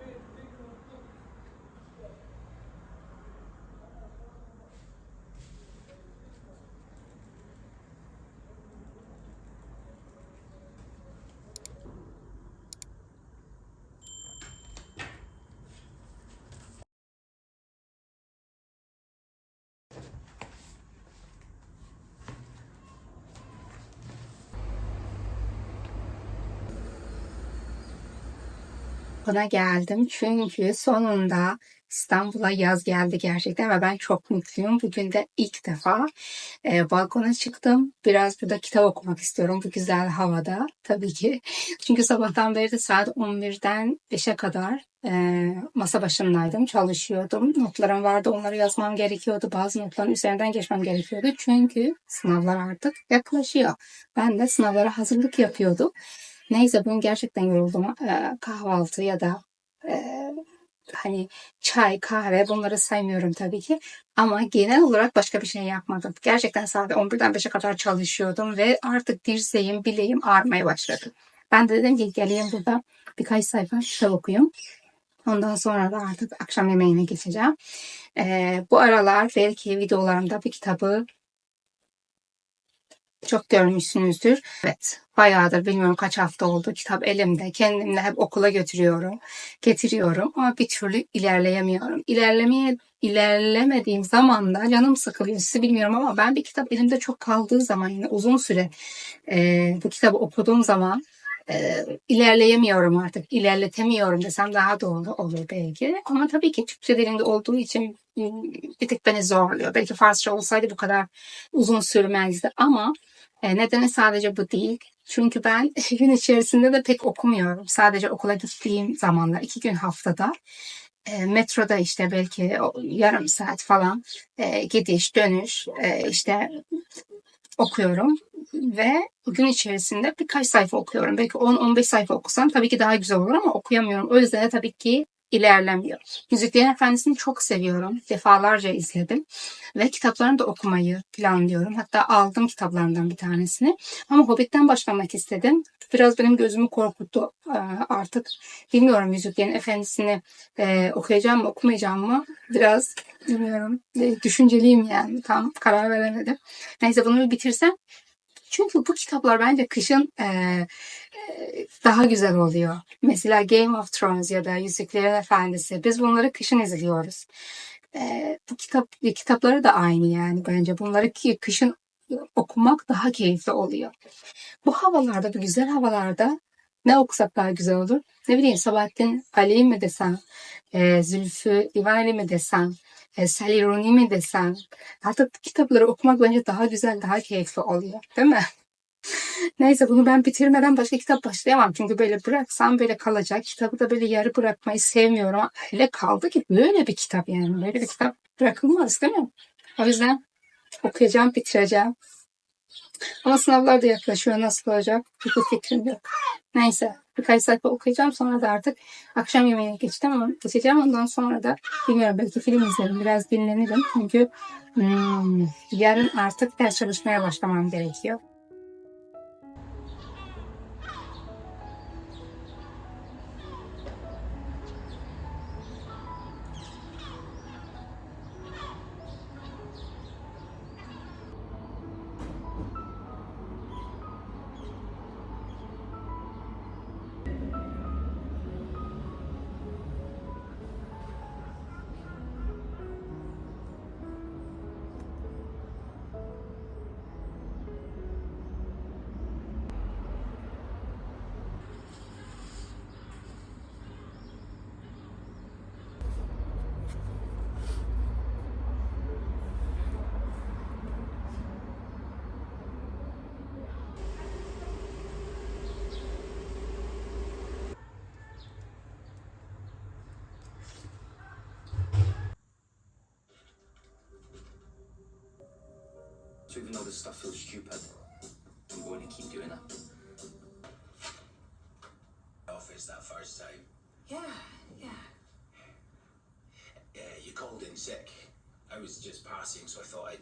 Yeah. Buna geldim çünkü sonunda İstanbul'a yaz geldi gerçekten ve ben çok mutluyum. Bugün de ilk defa e, balkona çıktım. Biraz burada kitap okumak istiyorum bu güzel havada tabii ki. Çünkü sabahtan beri de saat 11'den 5'e kadar e, masa başındaydım, çalışıyordum. Notlarım vardı, onları yazmam gerekiyordu. Bazı notların üzerinden geçmem gerekiyordu. Çünkü sınavlar artık yaklaşıyor. Ben de sınavlara hazırlık yapıyordum. Neyse bugün gerçekten yoruldum. Ee, kahvaltı ya da e, hani çay, kahve bunları saymıyorum tabii ki. Ama genel olarak başka bir şey yapmadım. Gerçekten saat 11'den 5'e kadar çalışıyordum ve artık dirseğim, bileğim ağrımaya başladı. Ben de dedim ki geleyim burada birkaç sayfa kitap okuyayım. Ondan sonra da artık akşam yemeğine geçeceğim. Ee, bu aralar belki videolarımda bir kitabı çok görmüşsünüzdür. Evet, bayağıdır bilmiyorum kaç hafta oldu kitap elimde. Kendimle hep okula götürüyorum, getiriyorum ama bir türlü ilerleyemiyorum. İlerlemeye ilerlemediğim zaman da canım sıkılıyor. Sizi bilmiyorum ama ben bir kitap elimde çok kaldığı zaman yine uzun süre e, bu kitabı okuduğum zaman e, ilerleyemiyorum artık. İlerletemiyorum desem daha doğru olur belki. Ama tabii ki Türkçe dilinde olduğu için bir tık beni zorluyor. Belki Farsça olsaydı bu kadar uzun sürmezdi ama e, nedeni sadece bu değil. Çünkü ben gün içerisinde de pek okumuyorum. Sadece okula gittiğim zamanlar, iki gün haftada. E, metroda işte belki yarım saat falan e, gidiş, dönüş e, işte okuyorum. Ve gün içerisinde birkaç sayfa okuyorum. Belki 10-15 sayfa okusam tabii ki daha güzel olur ama okuyamıyorum. O yüzden de tabii ki ilerlemiyor. Yüzüklerin Efendisi'ni çok seviyorum. Defalarca izledim. Ve kitaplarını da okumayı planlıyorum. Hatta aldım kitaplarından bir tanesini. Ama Hobbit'ten başlamak istedim. Biraz benim gözümü korkuttu Ee, artık. Bilmiyorum Yüzüklerin Efendisi'ni e, okuyacağım mı okumayacağım mı? Biraz bilmiyorum. E, düşünceliyim yani. Tam karar veremedim. Neyse bunu bir bitirsem Çünkü bu kitaplar bence kışın e, e, daha güzel oluyor. Mesela Game of Thrones ya da Yüzüklerin Efendisi. Biz bunları kışın izliyoruz. E, bu kitap kitapları da aynı yani bence. Bunları ki kışın okumak daha keyifli oluyor. Bu havalarda, bu güzel havalarda ne okusak daha güzel olur? Ne bileyim Sabahattin Ali mi desem, e, Zülfü Livaneli mi desem, e, Sally Rooney mi desem. Artık kitapları okumak bence daha güzel, daha keyifli oluyor. Değil mi? Neyse bunu ben bitirmeden başka kitap başlayamam. Çünkü böyle bıraksam böyle kalacak. Kitabı da böyle yarı bırakmayı sevmiyorum. Öyle kaldı ki böyle bir kitap yani. Böyle bir kitap bırakılmaz değil mi? O yüzden okuyacağım, bitireceğim. Ama sınavlar da yaklaşıyor. Nasıl olacak? Hiçbir fikrim yok. Neyse. Birkaç sayfa okuyacağım. Sonra da artık akşam yemeğine geçeceğim. Ama geçeceğim. Ondan sonra da bilmiyorum belki film izlerim. Biraz dinlenirim. Çünkü hmm, yarın artık ders çalışmaya başlamam gerekiyor. So even though this stuff feels stupid, I'm going to keep doing it. office that first time. Yeah, yeah. Yeah, you called in sick. I was just passing, so I thought I'd